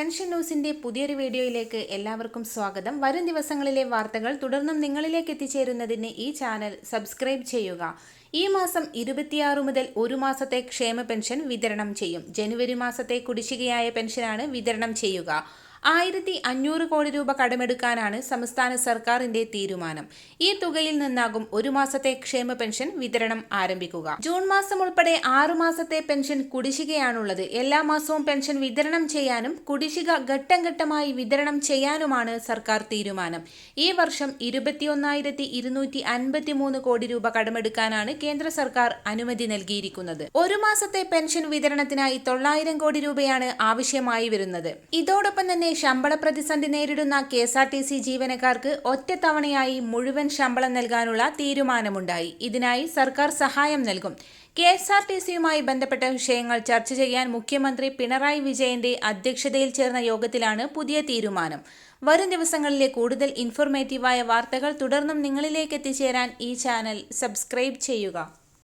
Pension ന്യൂസിന്റെ പുതിയൊരു വീഡിയോയിലേക്ക് എല്ലാവർക്കും സ്വാഗതം. വരും ദിവസങ്ങളിലെ വാർത്തകൾ തുടർന്നും നിങ്ങളിലേക്ക് എത്തിച്ചേരുന്നതിന് ഈ ചാനൽ സബ്സ്ക്രൈബ് ചെയ്യുക. ഈ മാസം ഇരുപത്തിയാറ് മുതൽ ഒരു മാസത്തെ ക്ഷേമ പെൻഷൻ വിതരണം ചെയ്യും. ജനുവരി മാസത്തെ കുടിശ്ശികയായ പെൻഷനാണ് വിതരണം ചെയ്യുക. ആയിരത്തി അഞ്ഞൂറ് കോടി രൂപ കടമെടുക്കാനാണ് സംസ്ഥാന സർക്കാരിന്റെ തീരുമാനം. ഈ തുകയിൽ നിന്നാകും ഒരു മാസത്തെ ക്ഷേമ പെൻഷൻ വിതരണം ആരംഭിക്കുക. ജൂൺ മാസം ഉൾപ്പെടെ ആറു മാസത്തെ പെൻഷൻ കുടിശ്ശികയാണുള്ളത്. എല്ലാ മാസവും പെൻഷൻ വിതരണം ചെയ്യാനും കുടിശ്ശിക ഘട്ടം ഘട്ടമായി വിതരണം ചെയ്യാനുമാണ് സർക്കാർ തീരുമാനം. ഈ വർഷം ഇരുപത്തിയൊന്നായിരത്തി ഇരുന്നൂറ്റി അൻപത്തി മൂന്ന് കോടി രൂപ കടമെടുക്കാനാണ് കേന്ദ്ര സർക്കാർ അനുമതി നൽകിയിരിക്കുന്നത്. ഒരു മാസത്തെ പെൻഷൻ വിതരണത്തിനായി തൊള്ളായിരം കോടി രൂപയാണ് ആവശ്യമായി വരുന്നത്. ഇതോടൊപ്പം തന്നെ ശമ്പള പ്രതിസന്ധി നേരിടുന്ന K S R T C ജീവനക്കാർക്ക് ഒറ്റത്തവണയായി മുഴുവൻ ശമ്പളം നൽകാനുള്ള തീരുമാനമുണ്ടായി. ഇതിനായി സർക്കാർ സഹായം നൽകും. കെ എസ് ആർ ടി സിയുമായി ബന്ധപ്പെട്ട വിഷയങ്ങൾ ചർച്ച ചെയ്യാൻ മുഖ്യമന്ത്രി പിണറായി വിജയന്റെ അധ്യക്ഷതയിൽ ചേർന്ന യോഗത്തിലാണ് പുതിയ തീരുമാനം. വരും ദിവസങ്ങളിലെ കൂടുതൽ ഇൻഫോർമേറ്റീവായ വാർത്തകൾ തുടർന്നും നിങ്ങളിലേക്ക് എത്തിച്ചേരാൻ ഈ ചാനൽ സബ്സ്ക്രൈബ് ചെയ്യുക.